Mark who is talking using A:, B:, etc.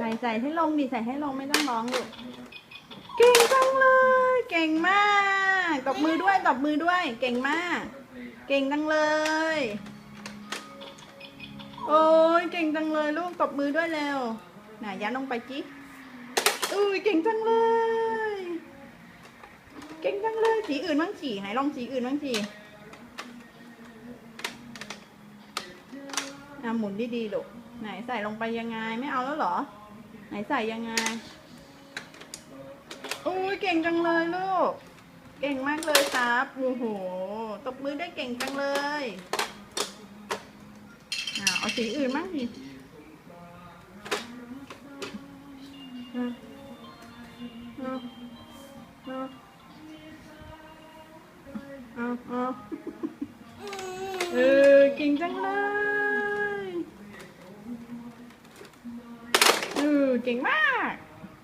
A: ส่ใส่ให้ลงดิใส่ให้ลงไม่ต้องร้องลูกเก่งจังเลย เก่งมากตบมือด้วยตบมือด้วย เก่งมาก เก่งจังเลย โอ้ยเก่งจังเลยลูกตบมือด้วยเร็วไหนยันลงไปจิอุ้ยเก่งจังเลย เก่งจังเลยสีอื่นบ้างสีไหนลองสีอื่นบ้างสีอะหมุนดีๆลูกไหนใส่ลงไปยังไงไม่เอาแล้วเหรอ ไหนใส่ยังไงอุ้ยเก่งจังเลยลูก เก่งมากเลยครับโอ้โห ตบมือได้เก่งจังเลยอะเอาสีอื่นบ้างสิเออเก่งจังเลยเออ เก่งมาก